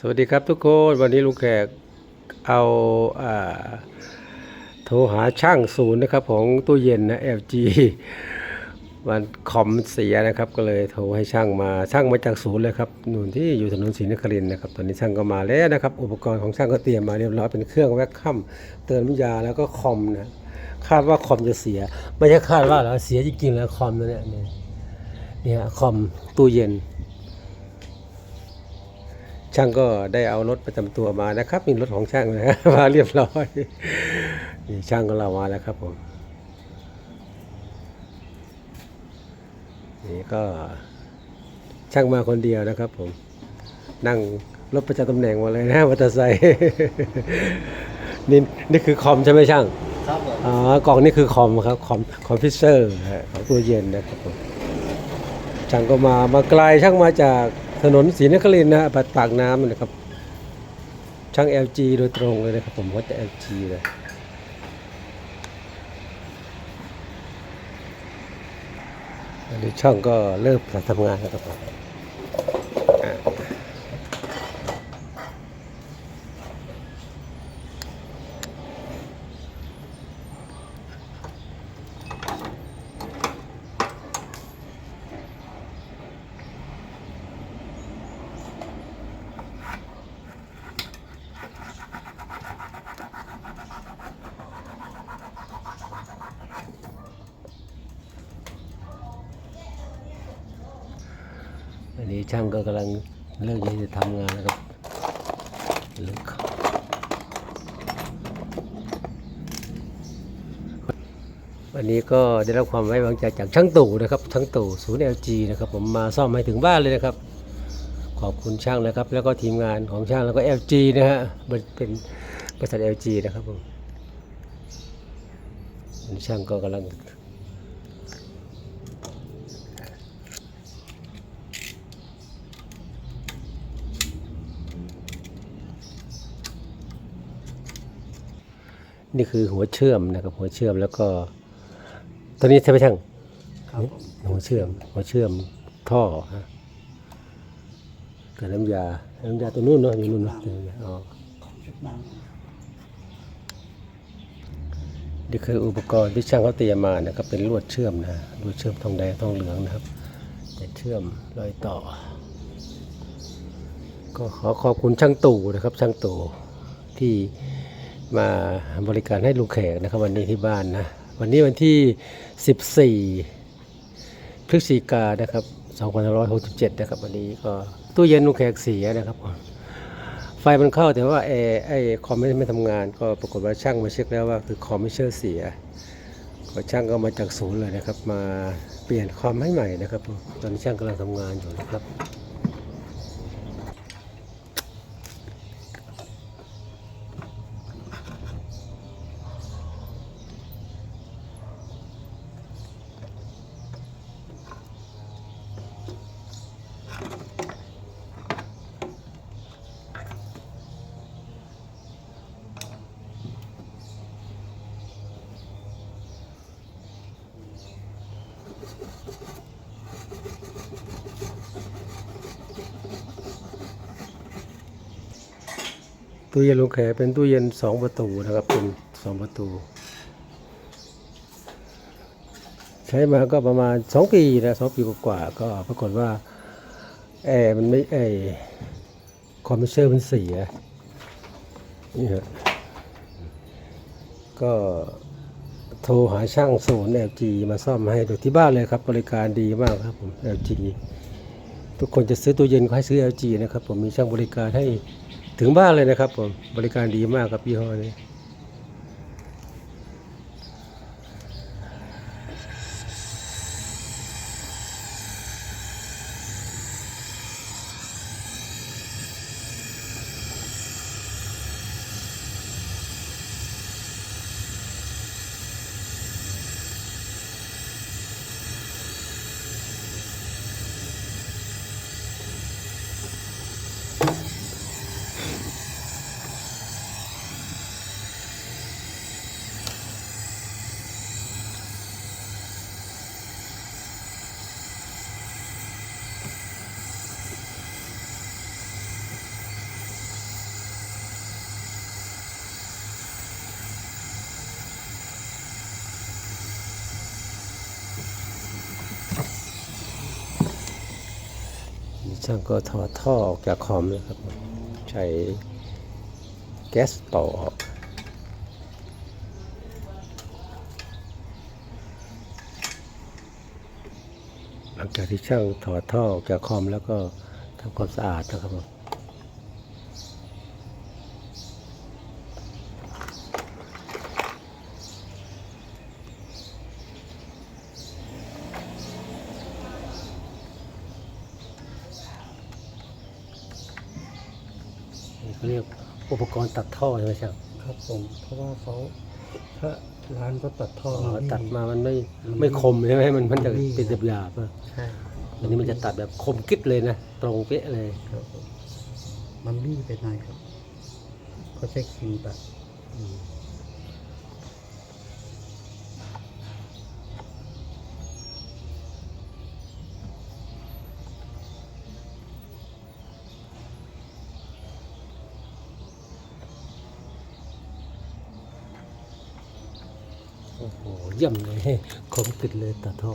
สวัสดีครับทุกคนวันนี้ลุงแขกเอาอ่าโทรหาช่างศูนย์นะครับของตู้เย็นนะ LG มันคอมเสียนะครับก็เลยโทรให้ช่างมาช่างมาจากศูนย์เลยครับหนุนที่อยู่ถนนศรีนครินนะครับตอนนี้ช่างก็มาแล้วนะครับ อุปกรณ์ของช่างก็เตรียมมาเรียบร้อยเป็นเครื่องแวคคัมเตือนวิญญาแล้วก็คอมนะคาดว่าคอมจะเสีย ไม่ใช่คาดว่าหรอเสียจริงๆแล้วคอมนะเนี่ยเนี่ยเนี่ยคอมตู้เย็น ช่างก็ได้เอารถประจำตัวมานะครับมีรถของช่างนะมาเรียบร้อยนี่ช่างของเรามาแล้วครับผมนี่ก็ช่างมาคนเดียวนะครับผมนั่งรถประจำตำแหน่งมาเลยนะมอเตอร์ไซค์นี่นี่คือคอมใช่ไหมช่างครับผมอ๋อกล่องนี่คือคอมครับคอมคอมพิวเซอร์ของตัวเย็นนะครับผมช่างก็มามาไกลช่างมาจาก ถนนศรีนครินทร์นะปากปากน้ำนะครับ ช่าง LG โดยตรงเลยนะครับ ผมว่าจะ LG เลยอันนี้ช่างก็เริ่มทำงานแล้วครับผมอ่า อันนี้ช่างก็กำลังเริ่มที่จะทำงานแล้วครับ เริ่มเข้าวันนี้ก็ได้รับความไว้วางใจจากช่างตู่นะครับช่างตู่ศูนย์ LG นะครับผมมาซ่อมให้ถึงบ้านเลยนะครับ ขอบคุณช่างนะครับ แล้วก็ทีมงานของช่างแล้วก็ LG นะฮะเป็นบริษัท LG นะครับผมช่างก็กำลัง นี่คือหัวเชื่อมนะครับ หัวเชื่อมแล้วก็ ตัวนี้ใช่ไหมช่างครับผมหัวเชื่อม หัวเชื่อมท่อฮะกับน้ำยา น้ำยาตัวนู้นเนาะอยู่นู้นเนอะอ๋อชุดนั้นนี่คืออุปกรณ์ที่ช่างเขาเตรียมมานะครับเป็นลวดเชื่อมนะลวดเชื่อมทองแดงทองเหลืองนะครับจะเชื่อมรอยต่อ ก็ขอขอบคุณช่างตู่นะครับช่างตู่ที่ มาบริการให้ลูกแขกนะครับวันนี้ที่บ้านนะ วันนี้วันที่ 14 พฤศจิกายนนะครับ2567 นะครับวันนี้ก็ตู้เย็นลูกแขกเสียนะครับ ไฟมันเข้าแต่ว่าไอ้ไอ้คอมไม่ไม่ทำงาน ก็ปรากฏว่าช่างมาเช็คแล้วว่าคือคอมไม่เชื่อเสียก็ช่างก็มาจากศูนย์เลยนะครับ มาเปลี่ยนคอมให้ใหม่นะครับ ตอนนี้ช่างกำลังทำงานอยู่นะครับ ตู้เย็นลุงแขเป็นตู้เย็นสองประตูนะครับ เป็นสองประตู ใช้มาก็ประมาณสองปีนะสองปีกว่าก็ปรากฏว่าแอร์มันไม่ไอคอมเพิวเตอร์มันเสียนี่ฮะก็โทรหาช่างศูนย์ LG มาซ่อมให้โดูที่บ้านเลยครับ บริการดีมากครับผม LG ทุกคนจะซื้อตู้เย็นก็ให้ซื้อ LG นะครับ ผมมีช่างบริการให้ ถึงบ้านเลยนะครับผมบริการดีมากครับยี่ห้อนี้ ช่างก็ถอดท่อออกจากคอมนะครับ ใช้แก๊สต่อออกหลังจากที่ช่างถอดท่อออกจากคอมแล้วก็ทำความสะอาดนะครับผมนี่เขาเรียก อุปกรณ์ตัดท่อใช่ไหมช่างครับผมเพราะว่าเขาถ้าร้านก็ตัดท่ออ๋อมานี่ตัดมามันไม่ไม่คมใช่ไหมมันมันจะเป็นหยาบๆอะใช่อันนี้มันจะตัดแบบคมกิ๊ดเลยนะตรงเป๊ะเลยครับผมมันบี้ไปหน่อยครับเขาใช้ครีมตัดอืม เยี่ยมเลยคมกริดเลยตัดท่อ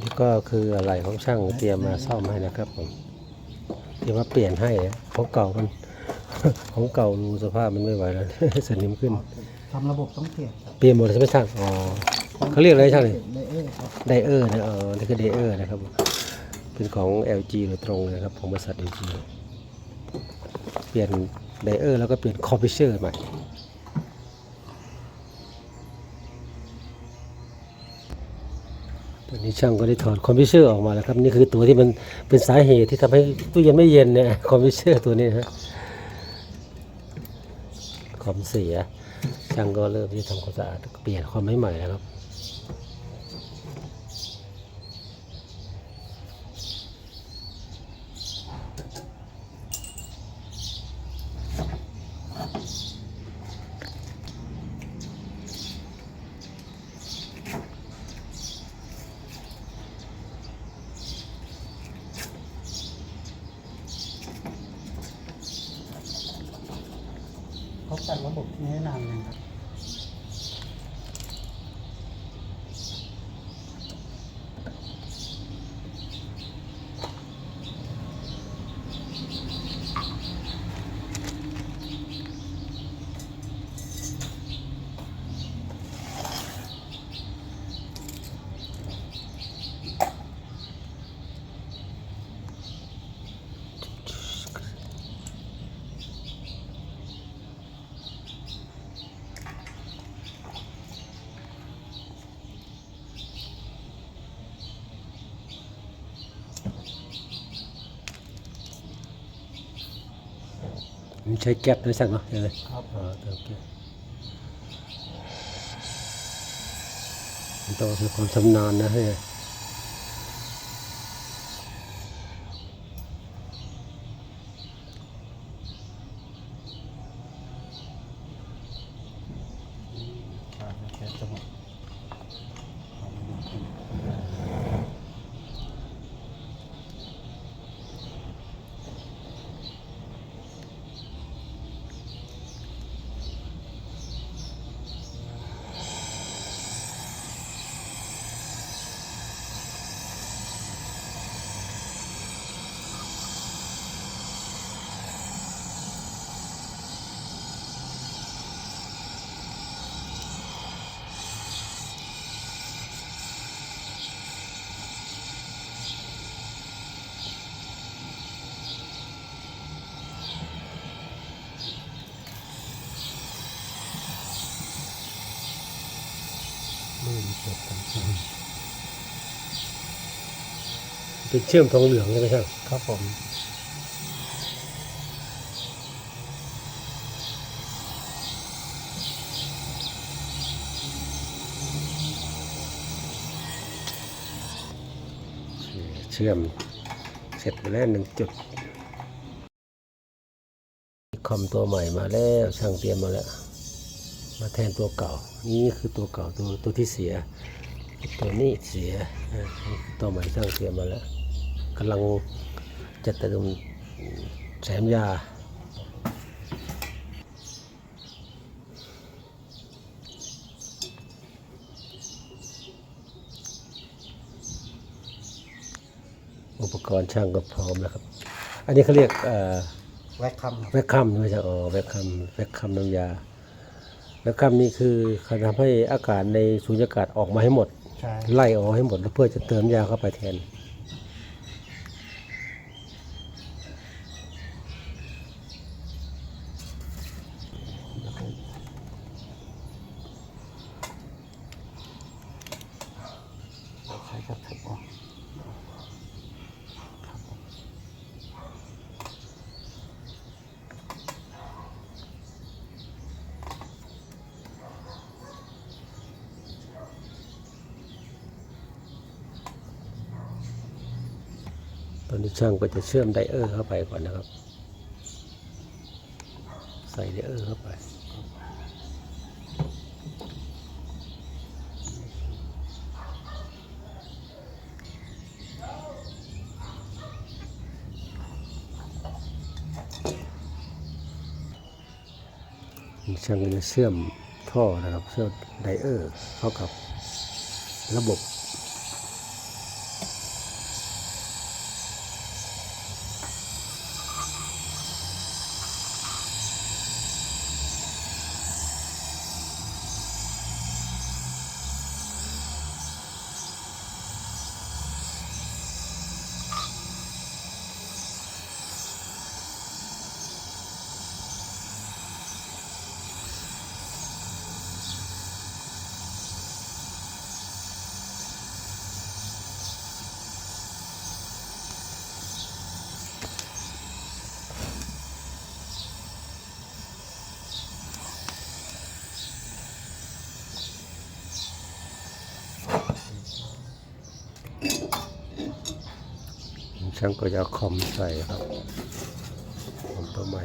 นี่ก็คืออะไรของช่างเตรียมมาซ่อมให้นะครับผมเตรียมมาเปลี่ยนให้นะของเก่ามันของเก่ารูสภาพมันไม่ไหวแล้วสนิมขึ้นทำระบบต้องเปลี่ยนครับเปลี่ยนหมดเลยใช่ไหมช่างอ๋อเขาเรียกอะไรช่างเลย ไดเออร์ครับไดเออนี่คือไดเออร์นะครับ เป็นของ LG โดยตรงเลยนะครับของบริษัท LG เปลี่ยนไดเออร์แล้วก็เปลี่ยนคอมพิวเชอร์ใหม่ตอนนี้ช่างก็ได้ถอดคอมพิวเชอร์ออกมาแล้วครับ นี่คือตัวที่มันเป็นสาเหตุที่ทำให้ตู้เย็นไม่เย็นเนี่ยคอมพิวเชอร์ตัวนี้ฮะคอมเสียช่างก็เริ่มที่จะทำความสะอาดเปลี่ยนคอมใหใหม่แล้วครับ เขาตัดระบบนี้นานะครับ นใช้แก๊ปด้วยช่างเนาะใช่ไหมครับอ๋อเติมแก๊ปมันต้องใช้ความชำนาญนะเฮ้ย ครับแค่จะหมดเอามาดูกัน ไม่มีตัวตำเป็นเชื่อมทองเหลืองใช่ไหมช่างครับผมเชื่อมเสร็จไปแล้วหนึ่งจุดคอมตัวใหม่มาแล้วช่างเตรียมมาแล้ว มาแทนตัวเก่า นี่คือตัวเก่าตัวตัวที่เสีย ตัวนี้เสียตัวใหม่สร้างเสียมาแล้วกำลังจัดตะดมแสมยาอุปกรณ์ช่างก็พร้อมแล้วครับ อันนี้เขาเรียกแวคคัมแวคคัมไม่ใช่อ๋อแวคคัมแวคคัมน้ำยา แวคคัมนี่คือเขาทำให้อากาศในสูญญากาศออกมาให้หมด ใช่ไล่ออกให้หมดแล้วเพื่อจะเติมยาเข้าไปแทน ใช้กระถุกออกครับผม ตอ นี้ช่างก็จะเชื่อมไดเออร์เข้าไปก่อนนะครับ ใส่ไดเออร์เข้าไปช่างก็จะเชื่อมท่อนะครับเชื่อมไดเออร์เข้ากับระบบ ช่างก็จะคอมใส่ครับคอมตัวใหม่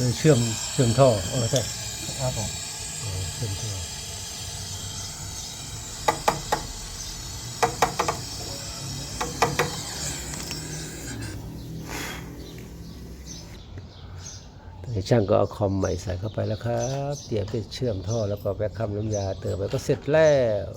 คือเชื่อมเชื่อมท่อเออใช่ครับผมเชื่อมท่อตอนนี้ช่างก็เอาคอมใหม่ใส่เข้าไปแล้วครับ เตรียมที่เชื่อมท่อแล้วก็แบคคัมน้ำยาเติมไปก็เสร็จแล้ว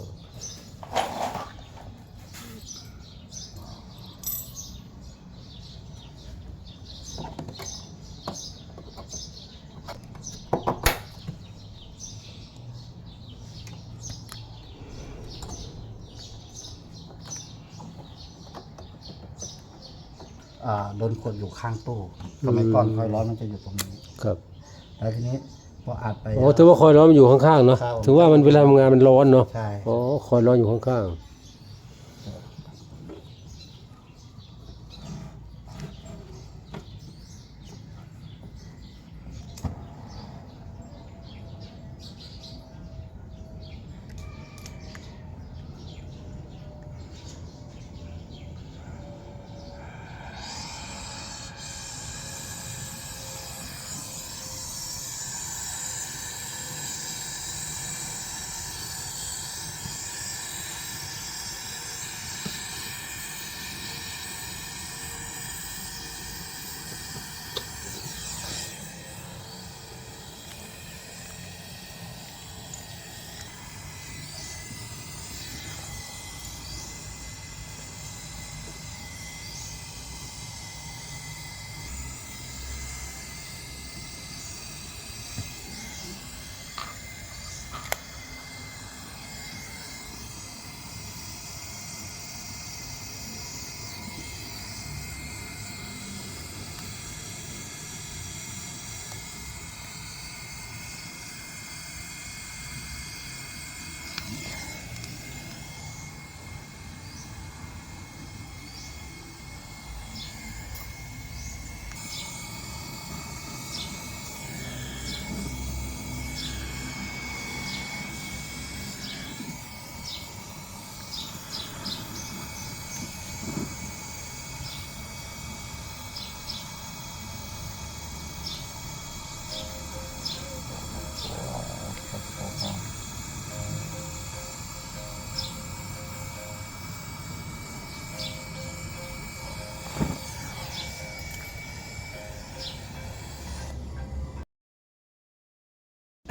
อ่า โดนกดอยู่ข้างตู้สมัยก่อนคอยร้อนมันจะอยู่ตรงนี้ครับแล้วทีนี้พออัดไป โอ้ถือว่าคอยร้อนมันอยู่ข้างๆเนาะ ครับถือว่ามันเวลาทำงานมันร้อนเนาะ ใช่ อ๋อ คอยร้อนอยู่ข้าง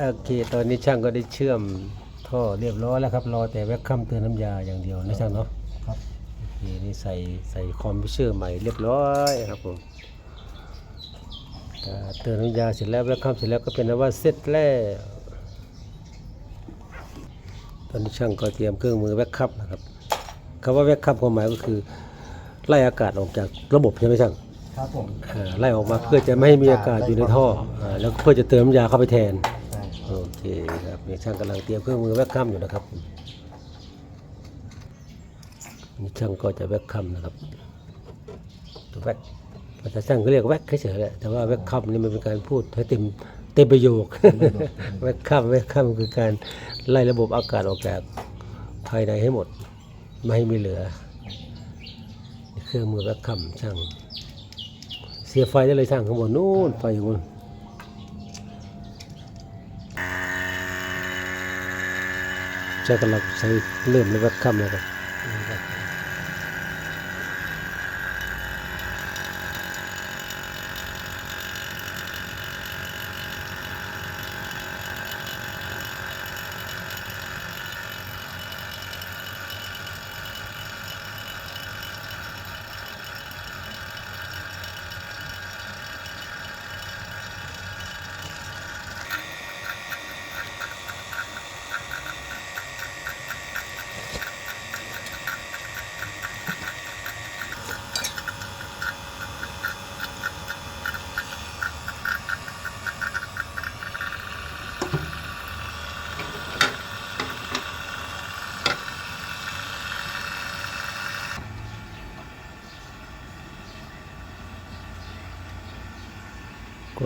โอเคตอนนี้ช่างก็ได้เชื่อมท่อเรียบร้อยแล้วครับ รอแต่แวคคัมเตือนน้ำยาอย่างเดียวนะช่างเนาะครับโอเคนี่ใส่ใส่คอมพิวเตอร์ใหม่เรียบร้อยครับผมก็เตือนน้ำยาเสร็จแล้วแวคคัมเสร็จแล้วก็เป็นนว่าเสร็จแล้วตอนนี้ช่างก็เตรียมเครื่องมือแวคคัมนะครับคำว่าแวคคัมความหมายก็คือ ไล่อากาศออกจากระบบใช่ไหมช่างครับผมอ่าไล่ออกมาเพื่อจะไม่ให้มีอากาศอยู่ในท่ออ่าแล้วเพื่อจะเติมน้ำยาเข้าไปแทนใช่ โอเคครับนี่ช่างกำลังเตรียมเครื่องมือแวคคัมอยู่นะครับนี่ช่างก็จะแวคคัมนะครับแวคภาษาช่างก็เรียกแวคเฉยๆแหละแต่ว่าแวคคัมนี่มันเป็นการพูดให้เต็มเต็มประโยคแวคคัมแวคคัมคือการไล่ระบบอากาศออกจากภายในให้หมด ไม่ให้มีเหลือ เครื่องมือแวคคัมช่าง เสียไฟได้เลยช่างข้างบนนู่นไฟอยู่บน ใช้กำลังใช้เริ่มในวัดค่ำแล้วครับ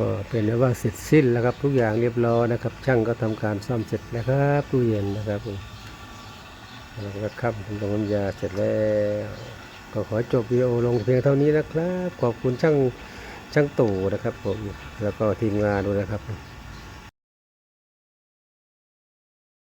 ก็เป็นว่าเสร็จสิ้นแล้วครับ ทุกอย่างเรียบร้อยนะครับ ช่างก็ทำการซ่อมเสร็จแล้วครับตู้เย็นนะครับแล้วก็ครับทำตรงน้ำยาเสร็จแล้วก็ขอจบวิดีโอลงเพียงเท่านี้นะครับ ขอบคุณช่างช่างตู่นะครับผมแล้วก็ทีมงานด้วยนะครับ